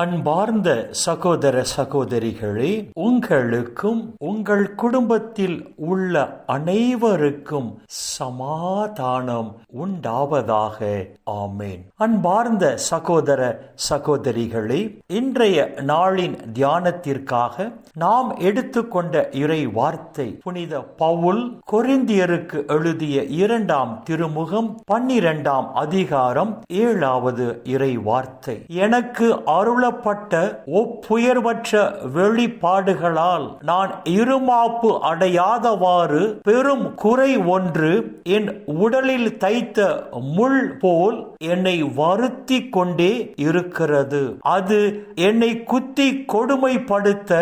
அன்பார்ந்த சகோதர சகோதரிகளே உங்களுக்கும் உங்கள் குடும்பத்தில் உள்ள அனைவருக்கும் சமாதானம் உண்டாவதாக. ஆமேன். அன்பார்ந்த சகோதர சகோதரிகளே இன்றைய நாளின் தியானத்திற்காக நாம் எடுத்துக்கொண்ட இறை வார்த்தை புனித பவுல் கொரிந்தியருக்கு எழுதிய இரண்டாம் திருமுகம் பன்னிரண்டாம் அதிகாரம் ஏழாவது இறை வார்த்தை எனக்கு அருள அருளப்பட்ட ஒப்புயர்வற்ற வெளிப்பாடுகளால் நான் இருமாப்பு அடையாதவாறு பெரும் குறை ஒன்று என் உடலில் தைத்த முள் போல் என்னை வருத்தி கொண்டே இருக்கிறது. அது என்னை குத்தி கொடுமைப்படுத்த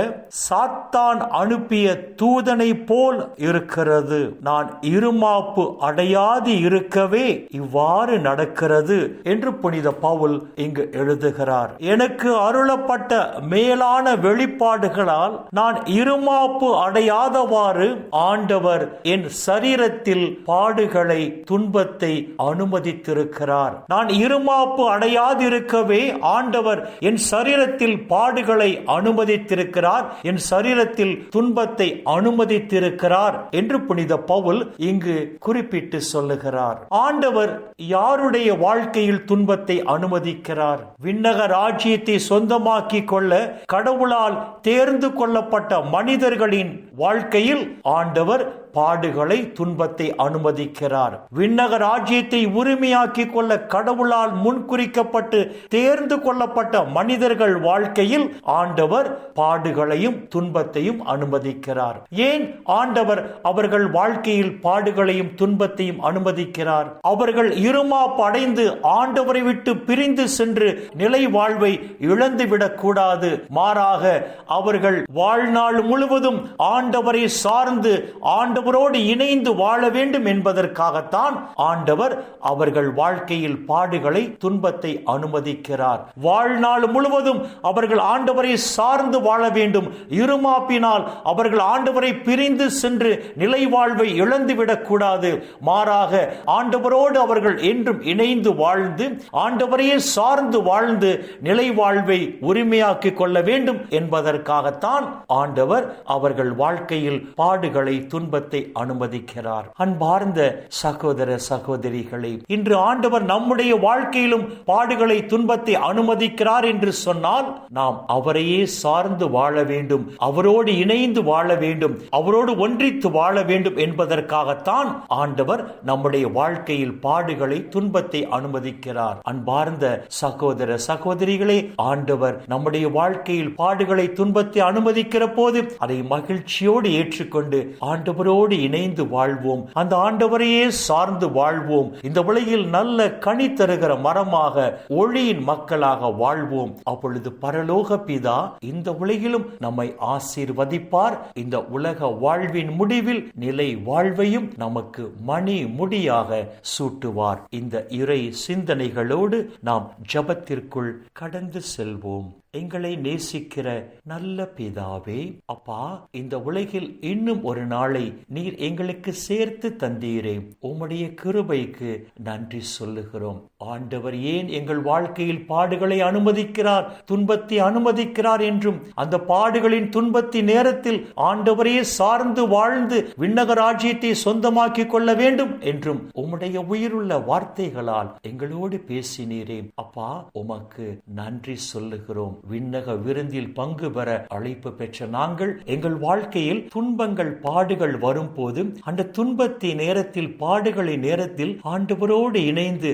சாத்தான் அனுப்பிய தூதனை போல் இருக்கிறது. நான் இருமாப்பு அடையாது இருக்கவே இவ்வாறு நடக்கிறது என்று புனித பவுல் இங்கு எழுதுகிறார். எனக்கு அருளப்பட்ட மேலான வெளிப்பாடுகளால் நான் இருமாப்பு அடையாதவாறு ஆண்டவர் என் சரீரத்தில் பாடுகளை துன்பத்தை அனுமதித்திருக்கிறார். நான் இருமாப்பு அடையாதிருக்கவே ஆண்டவர் என் சரீரத்தில் பாடுகளை அனுமதித்திருக்கிறார். என் சரீரத்தில் துன்பத்தை அனுமதித்திருக்கிறார் என்று புனித பவுல் இங்கு குறிப்பிட்டு சொல்லுகிறார். ஆண்டவர் யாருடைய வாழ்க்கையில் துன்பத்தை அனுமதிக்கிறார்? விண்ணக ராஜ்யத்தை சொந்தமாக்கி கொள்ள கடவுளால் தேர்ந்து கொள்ளப்பட்ட மனிதர்களின் வாழ்க்கையில் ஆண்டவர் பாடுகளை துன்பத்தை அனுமதிக்கிறார். விண்ணக ராஜ்யத்தை உரிமையாக்கி கொள்ள கடவுளால் முன்குறிக்கப்பட்டு தேர்ந்து கொள்ளப்பட்ட மனிதர்கள் வாழ்க்கையில் ஆண்டவர் பாடுகளையும் துன்பத்தையும் அனுமதிக்கிறார். ஏன் ஆண்டவர் அவர்கள் வாழ்க்கையில் பாடுகளையும் துன்பத்தையும் அனுமதிக்கிறார்? அவர்கள் இருமா படைந்து ஆண்டவரை விட்டு பிரிந்து சென்று நிலை வாழ்வை இழந்துவிடக் கூடாது. மாறாக அவர்கள் வாழ்நாள் முழுவதும் ஆண்டவரை சார்ந்து ஆண்டவர் ஆண்டவரோடு இணைந்து வாழ வேண்டும் என்பதற்காகத்தான் ஆண்டவர் அவர்கள் வாழ்க்கையில் பாடுகளை துன்பத்தை அனுமதிக்கிறார். வாழ்நாள் முழுவதும் அவர்கள் ஆண்டவரை சார்ந்து வாழ வேண்டும். இருமாப்பினால் அவர்கள் ஆண்டவரை பிரிந்து சென்று நிலை வாழ்வை இழந்துவிடக் கூடாது. மாறாக ஆண்டவரோடு அவர்கள் என்றும் இணைந்து வாழ்ந்து ஆண்டவரையே சார்ந்து வாழ்ந்து நிலை வாழ்வை உரிமையாக்கிக் கொள்ள வேண்டும் என்பதற்காகத்தான் ஆண்டவர் அவர்கள் வாழ்க்கையில் பாடுகளை துன்பத்தை அனுமதிக்கிறார். அன்பார்ந்த சகோதர சகோதரிகளை இன்று ஆண்டவர் நம்முடைய வாழ்க்கையிலும் பாடுகளை துன்பத்தை அனுமதிக்கிறார் என்று சொன்னால் நாம் அவரையே சார்ந்து வாழ வேண்டும் அவரோடு இணைந்து வாழ வேண்டும் அவரோடு ஒன்றித்து வாழ வேண்டும் என்பதற்காகத்தான் ஆண்டவர் நம்முடைய வாழ்க்கையில் பாடுகளை துன்பத்தை அனுமதிக்கிறார். அன்பார்ந்த சகோதர சகோதரிகளே ஆண்டவர் நம்முடைய வாழ்க்கையில் பாடுகளை துன்பத்தை அனுமதிக்கிற போது அதை மகிழ்ச்சியோடு ஏற்றுக்கொண்டு ஆண்டவரோ ஆண்டவரோடு இணைந்து வாழ்வோம். அந்த ஆண்டவரையே சார்ந்து வாழ்வோம். இந்த உலகில் நல்ல கனி தருகிற மரமாக ஒளியின் மக்களாக வாழ்வோம். அப்பொழுது பரலோக பிதா இந்த உலகிலும் நம்மை ஆசீர்வதிப்பார். இந்த உலக வாழ்வின் முடிவில் நிலை வாழ்வையும் நமக்கு மணி முடியாக சூட்டுவார். இந்த இறை சிந்தனைகளோடு நாம் ஜபத்திற்குள் கடந்து செல்வோம். எங்களை நேசிக்கிற நல்ல பிதாவே அப்பா இந்த உலகில் இன்னும் ஒரு நாளை நீர் எங்களுக்கு சேர்த்து தந்தீரே. உம்முடைய கிருபைக்கு நன்றி சொல்லுகிறோம். ஆண்டவர் ஏன் எங்கள் வாழ்க்கையில் பாடுகளை அனுமதிக்கிறார் துன்பத்தை அனுமதிக்கிறார் என்றும் அந்த பாடுகளின் துன்பத்தின் நேரத்தில் ஆண்டவரையே சார்ந்து வாழ்ந்து விண்ணக ராஜ்யத்தை சொந்தமாக்கி கொள்ள வேண்டும் என்றும் உம்முடைய உயிருள்ள வார்த்தைகளால் எங்களோடு பேசினீரே. அப்பா உமக்கு நன்றி சொல்லுகிறோம். விண்ணக விருந்தில் பங்கு பெற அழைப்பு பெற்ற நாங்கள் எங்கள் வாழ்க்கையில் துன்பங்கள் பாடுகள் வரும்போது அந்த துன்பத்தின் நேரத்தில் பாடுகளின் நேரத்தில் ஆண்டவரோடு இணைந்து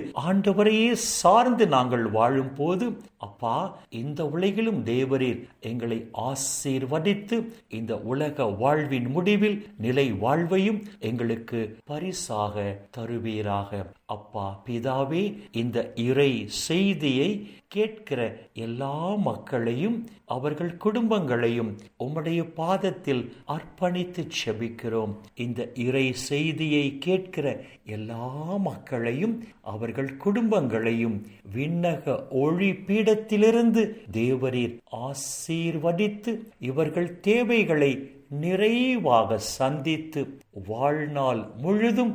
ஆண்டவரையே சார்ந்து நாங்கள் வாழும் போது அப்பா இந்த உலகிலும் தேவரீர் எங்களை ஆசீர்வதித்து இந்த உலக வாழ்வின் முடிவில் நிலை வாழ்வையும் எங்களுக்கு பரிசாக தருவீராக. அப்பா பிதாவே இந்த இறை செய்தியை கேட்கிற எல்லா மக்களையும் அவர்கள் குடும்பங்களையும் உம்முடைய பாதத்தில் அர்ப்பணித்து செபிக்கிறோம். இந்த இறை செய்தியை கேட்கிற எல்லா மக்களையும் அவர்கள் குடும்பங்களையும் விண்ணக ஒளி பீடத்திலிருந்து தேவரீர் ஆசீர்வதித்து இவர்கள் தேவைகளை நிறைவாக சந்தித்து வாழ்நாள் முழுதும்